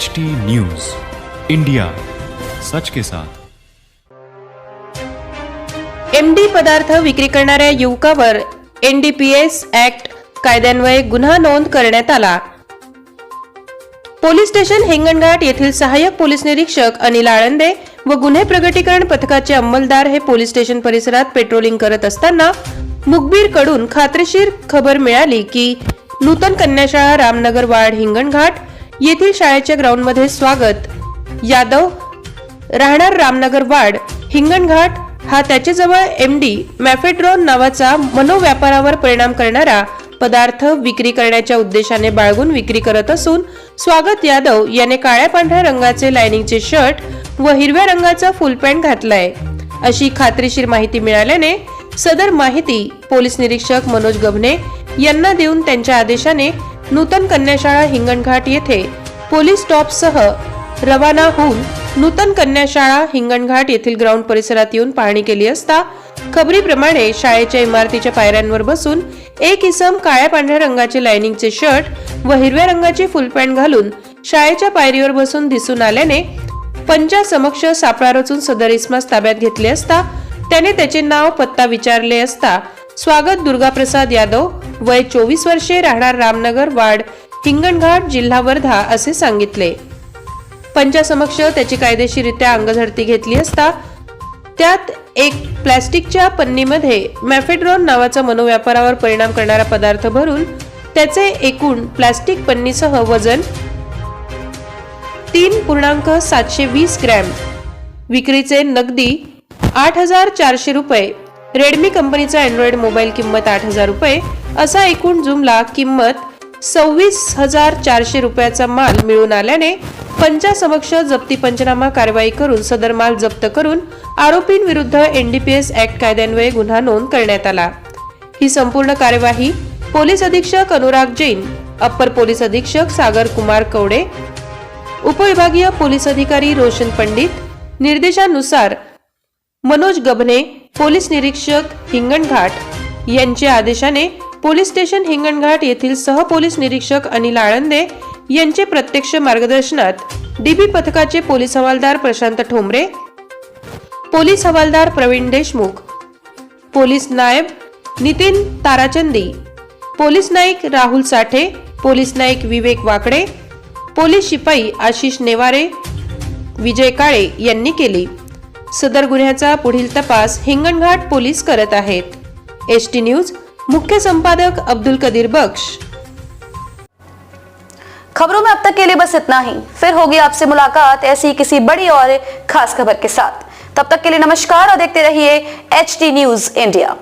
H T news India सच के साथ एमडी पदार्थ विक्री करणाऱ्या युवकावर एनडीपीएस ऍक्ट कायद्यान्वये गुन्हा नोंद करण्यात आला. पोलीस स्टेशन हिंगणघाट येथील सहाय्यक पोलीस निरीक्षक अनिल आळंदे व गुन्हे प्रगटीकरण पथकाचे अंमलदार हे पोलीस स्टेशन परिसरात पेट्रोलिंग करत असताना मुखबीरकडून खात्रीशीर खबर मिळाली की नूतन कन्याशाळा रामनगर वाड हिंगणघाट येथील शाळेच्या ग्राउंडमध्ये स्वागत. यादव राहणार रामनगर वाड हिंगणघाट हा त्याच्याजवळ एम डी मॅफेड्रॉन नावाचा मनोव्यापारावर परिणाम करणारा पदार्थ विक्री करण्याच्या उद्देशाने बाळगून विक्री करत असून स्वागत यादव याने काळ्या पांढऱ्या रंगाचे लायनिंगचे शर्ट व हिरव्या रंगाचा फुल पॅन्ट घातलाय. अशी खात्रीशीर माहिती मिळाल्याने सदर माहिती पोलीस निरीक्षक मनोज गभने यांना देऊन त्यांच्या आदेशाने नूतन कन्याशाळा हिंगणघाट येथे पोलीस स्टॉपसह रवाना होऊन नूतन कन्याशाळा हिंगणघाट येथील ग्राउंड परिसरात येऊन पाहणी केली असता खबरीप्रमाणे शाळेच्या इमारतीच्या पायऱ्यांवर बसून एक इसम काळ्या पांढऱ्या रंगाचे लायनिंगचे शर्ट व हिरव्या रंगाची फुल पॅन्ट घालून शाळेच्या पायरीवर बसून दिसून आल्याने पंचा समक्ष सापळा रचून सदर इस्मास ताब्यात घेतले असता त्याने त्याचे नाव पत्ता विचारले असता स्वागत दुर्गाप्रसाद यादव. वय चोवीस वर्षे राहणार रामनगर वाड हिंगणघाट जिल्हा वर्धा असे सांगितले. पंचासमक्ष त्याची कायदेशीरित्या अंगझडती घेतली असता त्यात एक प्लॅस्टिकच्या पन्नीमध्ये मॅफेड्रॉन नावाचा मनोव्यापारावर परिणाम करणारा पदार्थ भरून त्याचे एकूण प्लॅस्टिक पन्नीसह वजन तीन पूर्णांक सातशे वीस ग्रॅम. विक्रीचे नगदी आठ हजार चारशे रुपये. रेडमी कंपनीचा अँड्रॉइड मोबाईल किंमत आठ हजार रुपये. असा एकूण जुमला किंमत सव्वीस हजार चारशे रुपयाचा माल मिळून आल्याने पंचासमक्ष जप्ती पंचनामा कारवाई करून सदर माल जप्त करून आरोपींविरुद्ध एनडीपीएस ऍक्ट कायद्यान्वये गुन्हा नोंद करण्यात आला. ही संपूर्ण कार्यवाही पोलीस अधीक्षक अनुराग जैन अप्पर पोलीस अधीक्षक सागर कुमार कवडे उपविभागीय पोलीस अधिकारी रोशन पंडित निर्देशानुसार मनोज गभने पोलीस निरीक्षक हिंगणघाट यांच्या आदेशाने पोलीस स्टेशन हिंगणघाट येथील सह पोलीस निरीक्षक अनिल आळंदे यांचे प्रत्यक्ष मार्गदर्शनात डीबी पथकाचे पोलीस हवालदार प्रशांत ठोंबरे पोलीस हवालदार प्रवीण देशमुख पोलीस नायब Nitin Tarachandi police Naik Rahul Sathe police Naik Vivek Wakde police शिपाई आशिष नेवारे विजय काळे यांनी केली. सदर गुन्ह्याचा पुढील तपास हिंगणघाट पोलीस करत आहेत. एस टी न्यूज़, मुख्य संपादक अब्दुल कदीर बख्श. खबरों में अब तक के लिए बस इतना ही. फिर होगी आपसे मुलाकात ऐसी किसी बड़ी और खास खबर के साथ. तब तक के लिए नमस्कार और देखते रहिए एच टी न्यूज़ इंडिया.